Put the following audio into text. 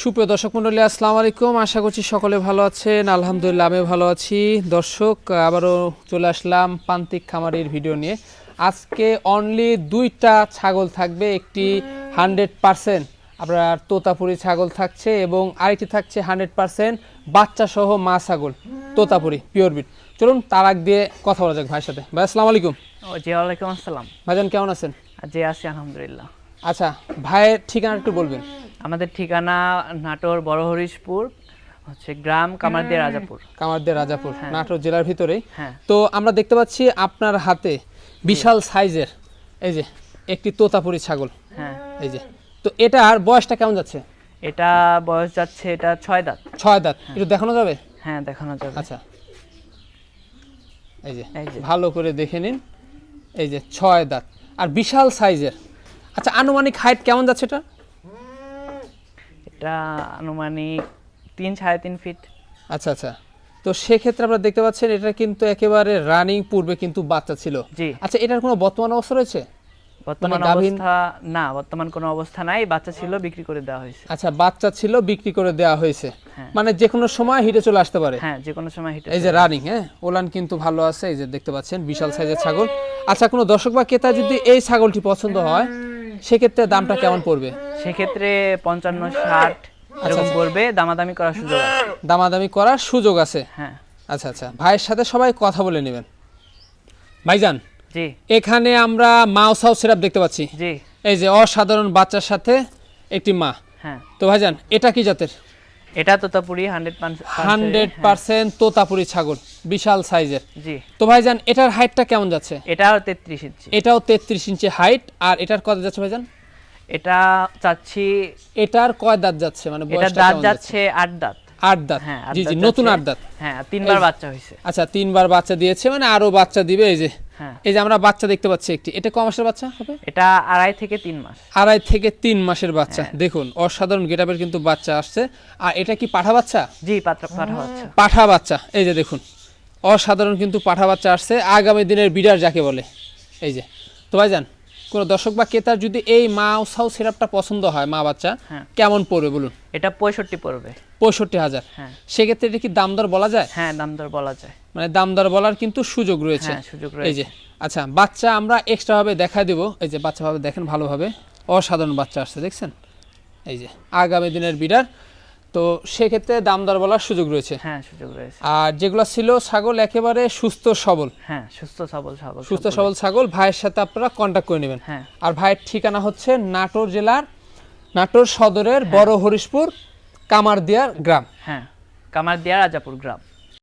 সুপ্রিয় দর্শক মন্ডলী আসসালামু আলাইকুম। আশা করছি সকলে ভালো আছেন। আলহামদুলিল্লাহ আমি ভালো আছি। দর্শক আবারও চলে আসলাম প্রান্তিক খামারির ভিডিও নিয়ে। আজকে অনলি দুইটা ছাগল থাকবে একটি হান্ড্রেড পারসেন্ট আপনার তোতাপুরি ছাগল থাকছে এবং আরেকটি থাকছে হান্ড্রেড পারসেন্ট বাচ্চা সহ মা ছাগল তোতাপুরি পিওর বিট চলুন তার আগ দিয়ে কথা বলা যাক ভাইয়ের সাথে। ভাই আসসালামু আলাইকুম। জি ওয়ালাইকুম আসসালাম। ভাইজান কেমন আছেন? জি আছি আলহামদুলিল্লাহ। আচ্ছা ভাইয়ের ঠিকানা একটু বলবেন। আমাদের ঠিকানা নাটোর বড় হরিশপুর হচ্ছে গ্রাম কামারদিয়া রাজাপুর। কামারদের রাজাপুর নাটোর জেলার ভিতরেই। হ্যাঁ। তো আমরা দেখতে পাচ্ছি আপনার হাতে বিশাল সাইজের এই যে একটি তোতাপুরি ছাগল। হ্যাঁ। এই যে তো এটার বয়সটা কেমন যাচ্ছে? এটা বয়স যাচ্ছে এটা ছয় দাঁত। ছয় দাঁত। একটু দেখানো যাবে? হ্যাঁ দেখানো যাবে। আচ্ছা। এই যে এই যে। ভালো করে দেখে নিন। এই যে ছয় দাঁত। আর বিশাল সাইজের আচ্ছা আনুমানিক হাইট কেমন যাচ্ছে এটা? এটা আনুমানিক তিন সাড়ে তিন ফিট আচ্ছা আচ্ছা। তো সেক্ষেত্রে আপনারা দেখতে পাচ্ছেন এটা কিন্তু একেবারে রানিং পূর্বে কিন্তু বাচ্চা ছিল। জি। আচ্ছা এটার কোনো বর্তমান অবস্থা রয়েছে? বর্তমান মানে অবস্থা না বর্তমান কোনো অবস্থা নাই। বাচ্চা ছিল বিক্রি করে দেওয়া হয়েছে। আচ্ছা বাচ্চা ছিল বিক্রি করে দেওয়া হয়েছে। হ্যাঁ। মানে যে কোনো সময় হিটে চলে আসতে পারে। হ্যাঁ যে কোনো সময় হিটে এই যে রানিং হ্যাঁ? ওলান কিন্তু ভালো আছে এই যে দেখতে পাচ্ছেন বিশাল সাইজের ছাগল। আচ্ছা কোনো দর্শক বা ক্রেতা যদি এই ছাগলটি পছন্দ হয় সেক্ষেত্রে দামটা কেমন পড়বে? সেক্ষেত্রে পঞ্চান্ন ষাট এরকম পড়বে। দামাদামি করার সুযোগ আছে। দামাদামি করার সুযোগ আছে? হ্যাঁ। আচ্ছা আচ্ছা। ভাইয়ের সাথে সবাই কথা বলে নেবেন। ভাইজান জি। এখানে আমরা মাউসাউ সিরাপ দেখতে পাচ্ছি। জি। এই যে অসাধারণ বাচ্চার সাথে একটি মা। হ্যাঁ। তো ভাইজান এটা কি জাতের? এটা Totapuri hundred hundred percent Totapuri ছাগল বিশাল সাইজের। জি। তো ভাইজান এটার হাইটটা কেমন যাচ্ছে? এটাও তেত্রিশ ইঞ্চি। এটাও তেত্রিশ ইঞ্চি হাইট আর এটার কত যাচ্ছে ভাইজান? এটা চাচ্ছি এটার কয় দাঁত যাচ্ছে? মানে এটা দাঁত যাচ্ছে? আট দাঁত। আট দাঁত? হ্যাঁ জি জি নতুন আট দাঁত। হ্যাঁ তিনবার বাচ্চা হয়েছে। আচ্ছা তিনবার বাচ্চা দিয়েছে মানে আরও বাচ্চা দিবে এই যে। হ্যাঁ এই যে আমরা বাচ্চা দেখতে পাচ্ছি একটি এটা ক মাসের বাচ্চা হবে? এটা আড়াই থেকে তিন মাস। আড়াই থেকে তিন মাসের বাচ্চা। হ্যাঁ। দেখুন অসাধারণ গেটাপের কিন্তু বাচ্চা আসছে। আর এটা কি পাঠা বাচ্চা? জি পাঠা বাচ্চা। পাঠা বাচ্চা। এই যে দেখুন অসাধারণ কিন্তু পাঠা বাচ্চা আসছে। আগামী দিনের বিডার যাকে বলে। এই যে তো ভাইজান কোনো দর্শক বা ক্রেতার যদি এই মা সাউ সিরাপটা পছন্দ হয় মা বাচ্চা হ্যাঁ। কেমন পড়বে বলুন? এটা পঁয়ষট্টি পড়বে। পঁয়ষট্টি হাজার। হ্যাঁ। সেক্ষেত্রে এটা কি দাম দর বলা যায়? হ্যাঁ দাম দর বলা যায়। মানে দাম দর বলার কিন্তু সুযোগ রয়েছে। হ্যাঁ সুযোগ এই যে আচ্ছা বাচ্চা আমরা এক্সট্রা ভাবে দেখা দেব। এই যে বাচ্চা ভাবে দেখেন ভালোভাবে। অসাধারণ বাচ্চা আসছে দেখছেন? এই যে আগামী দিনের বিডার তো সেক্ষেত্রে দাম দর বলার সুযোগ রয়েছে। হ্যাঁ সুযোগ রয়েছে। আর যেগুলো ছিল ছাগল একেবারে সুস্থ সবল। হ্যাঁ সুস্থ সবল ছাগল সুস্থ সবল। ছাগল ভাইয়ের সাথে আপনারা কন্ট্যাক্ট করে নেবেন। হ্যাঁ। আর ভাইয়ের ঠিকানা হচ্ছে নাটোর জেলার নাটোর সদরের বড় হরিশপুর কামারদিয়ার গ্রাম। হ্যাঁ কামারদিয়া রাজাপুর গ্রাম।